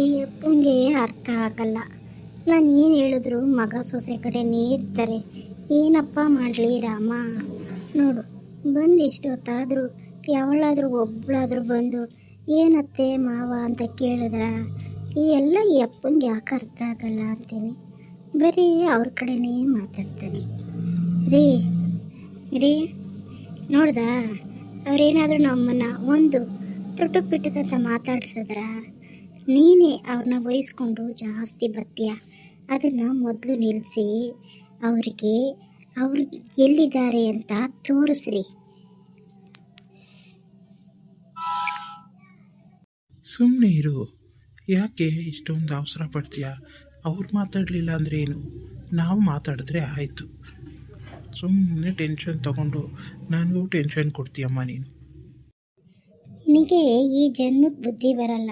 ಈ ಅಪ್ಪನಿಗೆ ಅರ್ಥ ಆಗಲ್ಲ. ನಾನು ಏನು ಹೇಳಿದ್ರು ಮಗ ಸೊಸೆ ಕಡೆನೇ ಇರ್ತಾರೆ ಏನಪ್ಪ ಮಾಡಲಿ ರಾಮ? ನೋಡು, ಬಂದು ಇಷ್ಟೊತ್ತಾದರೂ ಯಾವಳಾದರೂ ಒಬ್ಬಳಾದರೂ ಬಂದು ಏನತ್ತೆ ಮಾವ ಅಂತ ಕೇಳಿದ್ರ? ಇದೆಲ್ಲ ಈ ಅಪ್ಪಂಗೆ ಯಾಕೆ ಅರ್ಥ ಆಗಲ್ಲ ಅಂತೀನಿ. ಬರೀ ಅವ್ರ ಕಡೆನೇ ಮಾತಾಡ್ತಾನೆ. ರೀ ರೀ, ನೋಡ್ದಾ? ಅವ್ರೇನಾದರೂ ನಮ್ಮನ್ನು ಒಂದು ತುಟ್ಟು ಪಿಟ್ಟಕ್ಕಂತ ಮಾತಾಡ್ಸಿದ್ರ? ನೀನೇ ಅವ್ರನ್ನ ವಹಿಸ್ಕೊಂಡು ಜಾಸ್ತಿ ಬರ್ತೀಯ? ಅದನ್ನು ಮೊದಲು ನಿಲ್ಲಿಸಿ ಅವರಿಗೆ ಅವ್ರು ಎಲ್ಲಿದ್ದಾರೆ ಅಂತ ತೋರಿಸ್ರಿ. ಸುಮ್ಮನೆ ಇರು. ಯಾಕೆ ಇಷ್ಟೊಂದು ಅವಸರ ಪಡ್ತೀಯ? ಅವ್ರು ಮಾತಾಡಲಿಲ್ಲ ಅಂದರೆ ಏನು? ನಾವು ಮಾತಾಡಿದ್ರೆ ಆಯಿತು. ಸುಮ್ಮನೆ ಟೆನ್ಷನ್ ತಗೊಂಡು, ನನಗೂ ಟೆನ್ಷನ್ ಕೊಡ್ತೀಯಮ್ಮ ನೀನು. ನಿನಗೆ ಈ ಜನ್ಮಕ್ಕೆ ಬುದ್ಧಿ ಬರಲ್ಲ.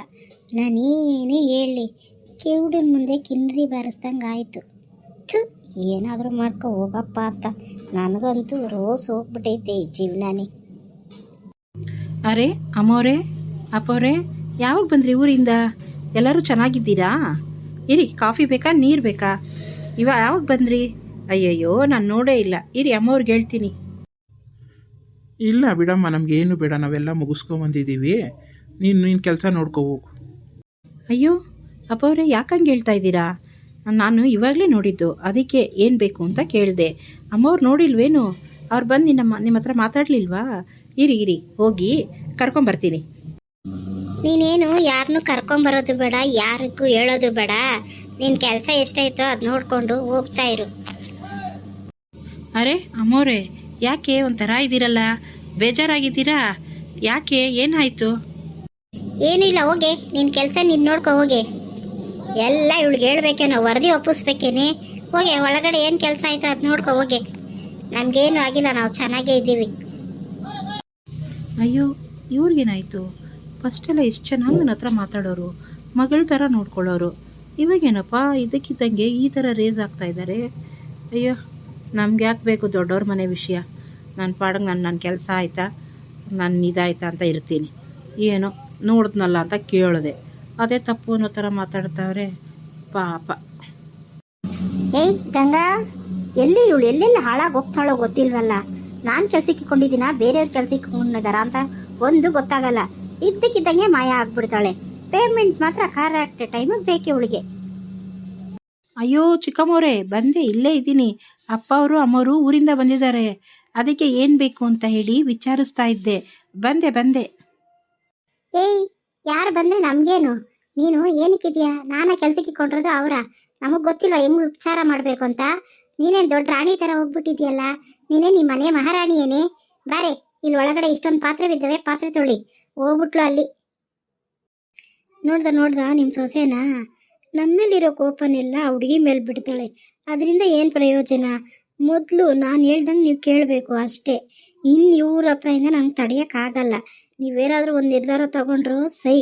ನಾನೇನೇ ಹೇಳಿ ಕಿವುಡನ ಮುಂದೆ ಕಿನ್ನರಿ ಬಾರಿಸ್ದಂಗೆ ಆಯಿತು. ಥು, ಏನಾದರೂ ಮಾಡ್ಕೊ ಹೋಗಪ್ಪ ಅಂತ. ನನಗಂತೂ ರೋಸ್ ಹೋಗ್ಬಿಟ್ಟೈತೆ ಈ ಜೀವನನೇ. ಅರೆ ಅಮ್ಮೋರೆ ಅಪ್ಪೋರೆ ಯಾವಾಗ ಬಂದ್ರಿ ಊರಿಂದ? ಎಲ್ಲರೂ ಚೆನ್ನಾಗಿದ್ದೀರಾ? ಇರಿ, ಕಾಫಿ ಬೇಕಾ, ನೀರು ಬೇಕಾ? ಇವ ಯಾವಾಗ ಬಂದ್ರಿ? ಅಯ್ಯಯ್ಯೋ, ನಾನು ನೋಡೇ ಇಲ್ಲ. ಇರಿ, ಅಮ್ಮವ್ರಿಗೆ ಹೇಳ್ತೀನಿ. ಇಲ್ಲ ಬಿಡಮ್ಮ ನಮಗೇನು ಬೇಡ ನಾವೆಲ್ಲ ಮುಗಿಸ್ಕೊಂಬಂದಿದ್ದೀವಿ ನೀನು ನಿನ್ನ ಕೆಲಸ ನೋಡ್ಕೋ ಹೋಗು. ಅಯ್ಯೋ ಅವರೇ ಯಾಕಂಗೆ ಹೇಳ್ತಾ ಇದ್ದೀರಾ? ನಾನು ಇವಾಗಲೇ ನೋಡಿದ್ದು ಅದಕ್ಕೆ ಏನು ಬೇಕು ಅಂತ ಕೇಳಿದೆ. ಅಮ್ಮವ್ರು ನೋಡಿಲ್ವೇನು? ಅವ್ರು ಬಂದು ನಿನ್ನ ನಿಮ್ಮ ಹತ್ರ ಮಾತಾಡಲಿಲ್ವಾ? ಇರಿ ಇರಿ ಹೋಗಿ ಕರ್ಕೊಂಬರ್ತೀನಿ ನೀನೇನು ಯಾರನ್ನೂ ಕರ್ಕೊಂಬರೋದು ಬೇಡ ಯಾರಿಗೂ ಹೇಳೋದು ಬೇಡ. ನಿನ್ನ ಕೆಲಸ ಎಷ್ಟಾಯ್ತೋ ಅದು ನೋಡಿಕೊಂಡು ಹೋಗ್ತಾ ಇರು. ಅರೆ ಅಮ್ಮೋರೆ ಯಾಕೆ ಒಂಥರ ಇದ್ದೀರಲ್ಲ? ಬೇಜಾರಾಗಿದ್ದೀರಾ? ಯಾಕೆ? ಏನಾಯಿತು? ಏನಿಲ್ಲ ಹೋಗೆ. ನಿನ್ನ ಕೆಲಸ ನೀನು ನೋಡ್ಕೊ ಹೋಗೆ. ಎಲ್ಲ ಇವಳಿಗೆ ಹೇಳ್ಬೇಕೇನೋ ವರದಿ ಒಪ್ಪಿಸ್ಬೇಕೇನೆ. ಹೋಗೆ ಒಳಗಡೆ ಏನು ಕೆಲಸ ಆಯ್ತು ಅದು ನೋಡ್ಕೊ ಹೋಗೆ. ನಮಗೇನು ಆಗಿಲ್ಲ ನಾವು ಚೆನ್ನಾಗೇ ಇದ್ದೀವಿ. ಅಯ್ಯೋ ಇವ್ರಿಗೇನಾಯಿತು? ಫಸ್ಟೆಲ್ಲ ಎಷ್ಟು ಚೆನ್ನಾಗಿ ನನ್ನ ಹತ್ರ ಮಾತಾಡೋರು. ಮಗಳ ಥರ ನೋಡ್ಕೊಳ್ಳೋರು. ಇವಾಗೇನಪ್ಪ ಇದಕ್ಕಿದ್ದಂಗೆ ಈ ಥರ ರೇಸ್ ಆಗ್ತಾ ಇದ್ದಾರೆ ಅಯ್ಯೋ ನಮ್ಗೆ ಯಾಕೆ ಬೇಕು ದೊಡ್ಡವ್ರ ಮನೆ ವಿಷಯ? ನನ್ನ ಪಾಡಂಗೆ ನನ್ನ ನನ್ನ ಕೆಲಸ ಆಯಿತಾ? ನನ್ನ ಇದಾಯ್ತಾ ಅಂತ ಇರ್ತೀನಿ. ಏನು? ನೋಡಿದ್ನಲ್ಲ ಅಂತ ಕೇಳಿದೆ. ಅದೇ ತಪ್ಪು ಅನ್ನೋ ಥರ ಮಾತಾಡ್ತಾವ್ರೆ. ಪಾಪ. ಏಯ್, ಗಂಗಾ! ಎಲ್ಲಿ ಇವಳು? ಎಲ್ಲೆಲ್ಲಿ ಹಾಳಾಗಿ ಹೋಗ್ತಾಳೋ ಗೊತ್ತಿಲ್ವಲ್ಲ? ನಾನು ಕೆಲ್ಸಕ್ಕೆ ಕೊಂಡಿದ್ದೀನ? ಬೇರೆಯವ್ರ ಕೆಲ್ಸಕ್ಕೆ ಕೊಂಡಿದಾರ ಅಂತ ಒಂದು ಗೊತ್ತಾಗಲ್ಲ. ಇದ್ದಕ್ಕಿದ್ದಂಗೆ ಮಾಯ ಆಗ್ಬಿಡ್ತಾಳೆ. ಪೇಮೆಂಟ್ ಮಾತ್ರ ಕರೆಕ್ಟ್ ಟೈಮಿಗೆ ಬೇಕು ಇವಳಿಗೆ ಅಯ್ಯೋ ಚಿಕ್ಕಮ್ಮವ್ರೆ, ಬಂದೆ, ಇಲ್ಲೇ ಇದ್ದೀನಿ. ಅಪ್ಪ ಅವರು ಅಮ್ಮವರು ಊರಿಂದ ಬಂದಿದ್ದಾರೆ. ಅದಕ್ಕೆ ಏನು ಬೇಕು ಅಂತ ಹೇಳಿ ವಿಚಾರಿಸ್ತಾ ಇದ್ದೆ. ಬಂದೆ ಬಂದೆ. ಏಯ್, ಯಾರು ಬಂದ್ರೆ ನಮ್ಗೇನು? ನೀನು ಏನಕ್ಕಿದ್ಯಾ? ನಾನ ಕೆಲ್ಸಕ್ಕೆ ಕೊಂಡಿರೋದು ಅವರ. ನಮಗೆ ಗೊತ್ತಿಲ್ಲ ಹೆಂಗ್ ಉಪಚಾರ ಮಾಡಬೇಕು ಅಂತ? ನೀನೇನ್ ದೊಡ್ಡ ರಾಣಿ ತರ ಹೋಗ್ಬಿಟ್ಟಿದ್ಯಲ್ಲ? ನೀನೇ ನಿಮ್ಮ ಮನೆ ಮಹಾರಾಣಿ ಏನೇ ಬಾರೆ ಇಲ್ಲಿ ಒಳಗಡೆ ಇಷ್ಟೊಂದು ಪಾತ್ರೆ ಬಿದ್ದವೆ, ಪಾತ್ರೆ ತೊಳಿ. ಹೋಗ್ಬಿಟ್ಲು ಅಲ್ಲಿ. ನೋಡ್ದ ನೋಡ್ದ ನಿಮ್ಮ ಸೊಸೆನ? ನಮ್ಮಲ್ಲಿರೋ ಕೋಪನೆಲ್ಲ ಆ ಹುಡುಗಿ ಮೇಲೆ ಬಿಡ್ತಾಳೆ. ಅದರಿಂದ ಏನು ಪ್ರಯೋಜನ? ಮೊದಲು ನಾನು ಹೇಳ್ದಂಗೆ ನೀವು ಕೇಳಬೇಕು ಅಷ್ಟೇ. ಇನ್ನು ಇವ್ರ ಹತ್ರದಿಂದ ನಂಗೆ ತಡೆಯೋಕ್ಕಾಗಲ್ಲ ನೀವೇನಾದರೂ ಒಂದು ನಿರ್ಧಾರ ತಗೊಂಡ್ರು ಸೈ.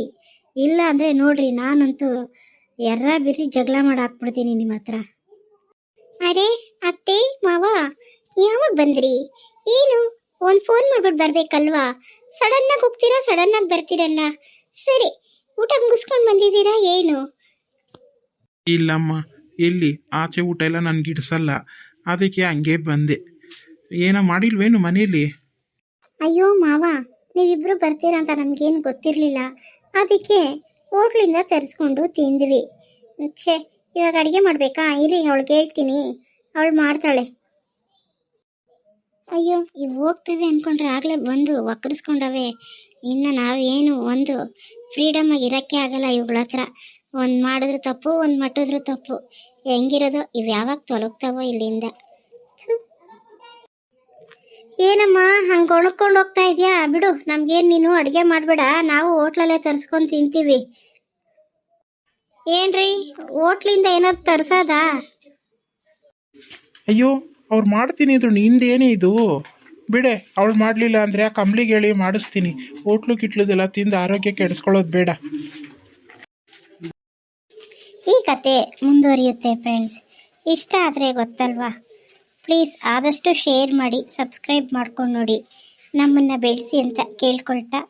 ಇಲ್ಲ ಅಂದರೆ ನೋಡ್ರಿ, ನಾನಂತೂ ಎರ್ರ ಬಿರ್ರಿ ಜಗಳ ಮಾಡಾಕ್ಬಿಡ್ತೀನಿ ನಿಮ್ಮ ಹತ್ರ. ಅರೆ, ಅತ್ತೆ, ಮಾವ, ಯಾವಾಗ ಬಂದ್ರಿ? ಏನು, ಒಂದು ಫೋನ್ ಮಾಡ್ಬಿಟ್ಟು ಬರ್ಬೇಕಲ್ವಾ? ಸಡನ್ನಾಗಿ ಹೋಗ್ತೀರಾ, ಸಡನ್ನಾಗಿ ಬರ್ತೀರಲ್ಲ. ಸರಿ, ಊಟ ಮುಗಿಸ್ಕೊಂಡು ಬಂದಿದ್ದೀರಾ, ಏನು? ಇಲ್ಲಮ್ಮ ಎಲ್ಲಿ ಆಚೆ ಊಟ ಎಲ್ಲ ನನಗೆ ಇಡಿಸಲ್ಲ. ಅದಕ್ಕೆ ಹಂಗೆ ಬಂದೆ. ಏನೋ ಮಾಡಿಲ್ವೇನು ಮನೆಯಲ್ಲಿ? ಅಯ್ಯೋ ಮಾವ, ನೀವಿಬ್ರು ಬರ್ತೀರಾ ಅಂತ ನಮಗೇನು ಗೊತ್ತಿರಲಿಲ್ಲ. ಅದಕ್ಕೆ ಹೋಟ್ಲಿಂದ ತರಿಸ್ಕೊಂಡು ತಿಂದ್ವಿ. ಛೇ, ಇವಾಗ ಅಡುಗೆ ಮಾಡಬೇಕಾ? ಇರಿ ಅವಳಿಗೆ ಹೇಳ್ತೀನಿ ಅವಳು ಮಾಡ್ತಾಳೆ. ಅಯ್ಯೋ, ಇವು ಹೋಗ್ತವೆ ಅಂದ್ಕೊಂಡ್ರೆ ಆಗಲೇ ಬಂದು ಒಕ್ಕರಿಸ್ಕೊಂಡವೆ. ಇನ್ನು ನಾವೇನು ಒಂದು ಫ್ರೀಡಮಾಗಿ ಇರಕ್ಕೆ ಆಗಲ್ಲ ಇವುಗಳ ಹತ್ರ. ಒಂದು ಮಾಡಿದ್ರು ತಪ್ಪು, ಒಂದು ಮಟ್ಟಿದ್ರು ತಪ್ಪು. ಹೆಂಗಿರೋದು, ಇವು ಯಾವಾಗ ತೊಲಗ್ತಾವೋ ಇಲ್ಲಿಂದ. ಏನಮ್ಮ, ಹಂಗೆ ಒಣಕೊಂಡು ಹೋಗ್ತಾ ಇದೆಯಾ? ಬಿಡು, ನಮ್ಗೇನು ನೀನು ಅಡುಗೆ ಮಾಡಬೇಡ. ನಾವು ಹೋಟ್ಲಲ್ಲೇ ತರಿಸ್ಕೊಂಡು ತಿಂತೀವಿ. ಏನ್ರಿ, ಹೋಟ್ಲಿಂದ ಏನಾದ್ರು ತರ್ಸೋದಾ? ಅಯ್ಯೋ ಅವ್ರು ಮಾಡ್ತೀನಿ ಅಂದ್ರು ನಿಂದೇನೇ ಇದು? ಬಿಡೆ, ಅವಳು ಮಾಡಲಿಲ್ಲ ಅಂದರೆ ಆ ಕಂಬ್ಳಿಗೆ ಹೇಳಿ ಮಾಡಿಸ್ತೀನಿ. ಹೋಟ್ಲು ಕಿಟ್ಲದೆಲ್ಲ ತಿಂದು ಆರೋಗ್ಯ ಕೆಡಿಸ್ಕೊಳ್ಳೋದು ಬೇಡ. ಈ ಕತೆ ಮುಂದುವರಿಯುತ್ತೆ ಫ್ರೆಂಡ್ಸ್ ಇಷ್ಟ ಆದರೆ ಗೊತ್ತಲ್ವಾ? ಪ್ಲೀಸ್ ಆದಷ್ಟು ಶೇರ್ ಮಾಡಿ ಸಬ್ಸ್ಕ್ರೈಬ್ ಮಾಡ್ಕೊಂಡು ನೋಡಿ. ನಮ್ಮನ್ನು ಬೆಳೆಸಿ ಅಂತ ಕೇಳ್ಕೊಳ್ತಾ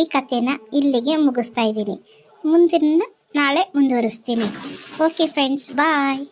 ಈ ಕಥೆನ ಇಲ್ಲಿಗೆ ಮುಗಿಸ್ತಾ ಇದ್ದೀನಿ. ಮುಂದಿನ ನಾಳೆ ಮುಂದುವರಿಸ್ತೀನಿ. Okay friends bye